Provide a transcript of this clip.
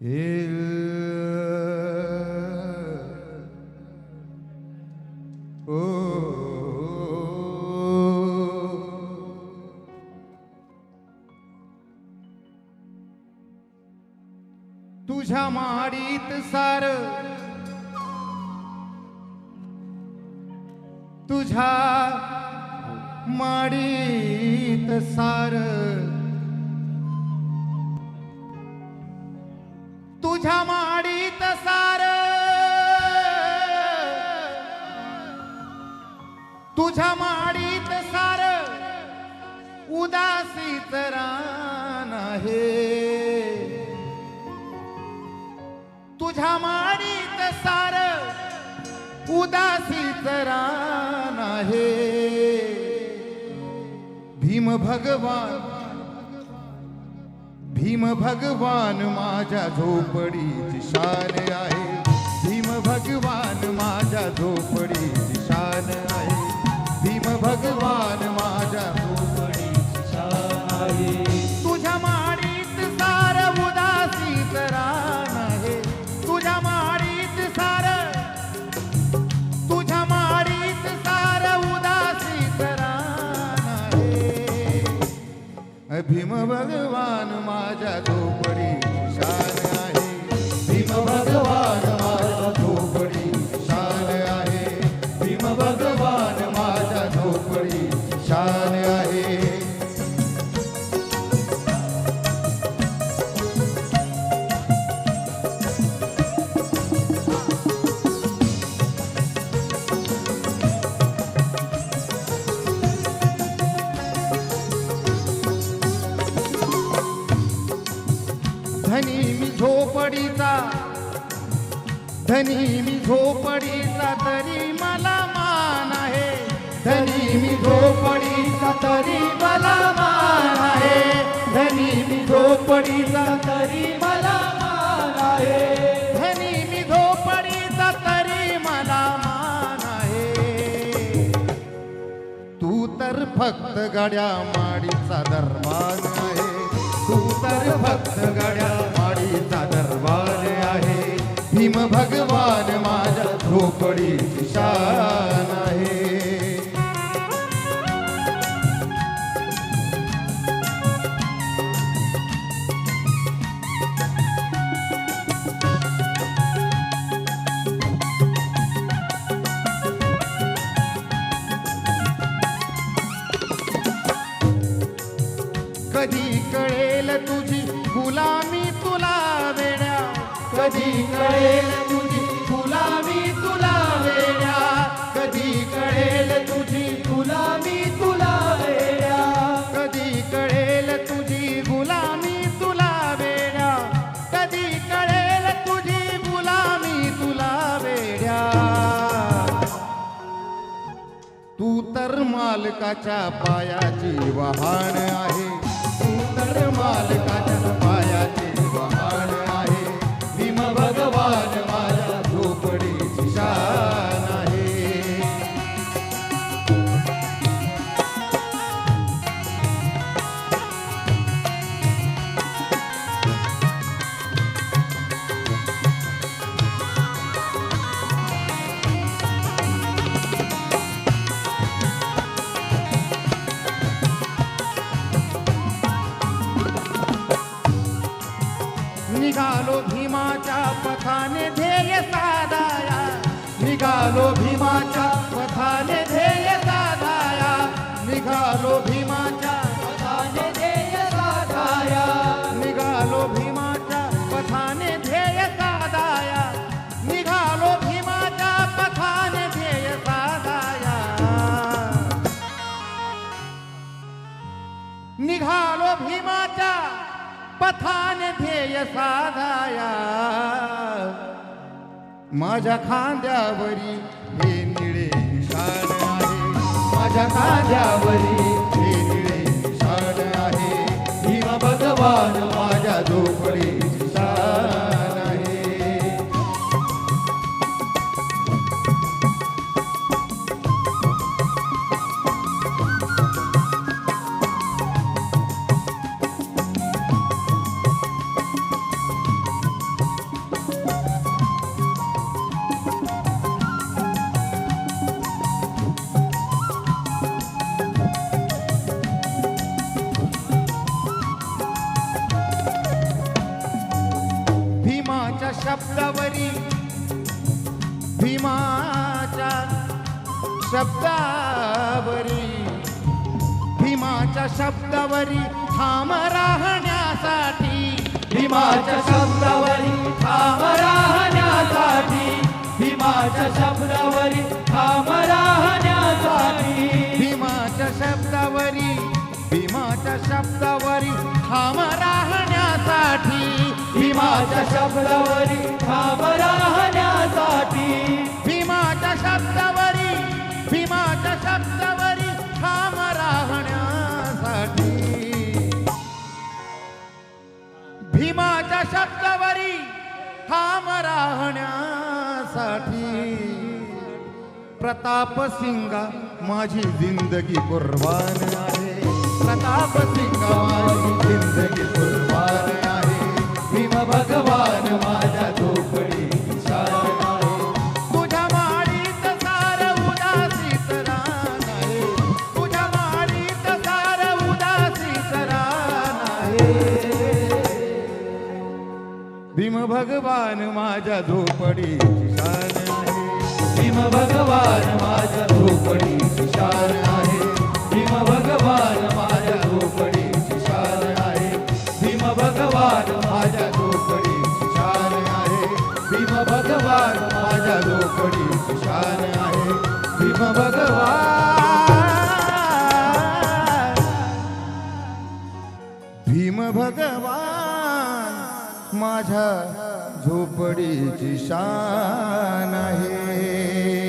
तुझ्या माडीत सार तुझ्या माडीत सार तुझ्या माडीत सार. तुझ्या माडीत सार. उदासीत रान आहे. तुझ्या माडीत सार. उदासीत रान आहे. भीम भगवान भीम भगवान माझ्या झोपडीची शान आहे. भीम भगवान माझ्या झोपडीची शान आहे. भीम भगवान माझ्या झोपडी झोपडीचा धनी मी झोपडीचा तरी मला मान आहे. धनी मी झोपडीचा तरी मला मान आहे. धनी मी झोपडीचा तरी मला मान आहे. धनी मी झोपडीचा तरी मला मान आहे. तू तर फक्त गड्या माडीचा दरबार आहे. तू तर फक्त भगवान माझ्या झोपडीची शान आहे कधी कळेल तुझी गुलामी तुला वेड्या? कधी कळेल तू तर मालकाच्या पायाची वहाण आहे. तू तर मालकाच्या पथाने ध्येय साधाया। निघालो भीमाच्या पथाने साधाया। निघालो भीमाच्या पथाने ध्येय साधाया। निघालो भीमाच्या पथाने ध्येय साधाया. माझ्या खांद्यावरी हे निळे निशाण आहे. माझ्या खांद्यावरी हे निळे निशाण आहे. भगवान माझ्या झोपडी शब्दावरी. भीमाच्या शब्दावरी ठाम राहण्यासाठी. भीमाच्या शब्दावरी ठाम राहण्यासाठी. भीमाच्या शब्दावरी ठाम राहण्यासाठी. भीमाच्या शब्दावरी भीमाच्या शब्दावरी ठाम राहण्यासाठी. भीमाच्या शब्दावरी ठाम राहण्यासाठी. भीमाच्या शब्दावरी रक्तावरी ठाम राहण्यासाठी. भीमाच्या शब्दावरी ठाम राहण्यासाठी. प्रताप सिंगा माझी जिंदगी कुर्बान आहे. प्रताप सिंगा माझी जिंदगी कुर्बान आहे. भीम भगवान माझ्या भीम भगवान माझ्या झोपडी शान आहे. भीम भगवान माझ्या झोपडी शान आहे. भीम भगवान माझ्या झोपडी शान आहे. भीम भगवान माझ्या झोपडी शान आहे. भीम भगवान माझ्या झोपडी शान आहे. भीम भगवान भीम भगवान माझ्या झोपडीची शान आहे.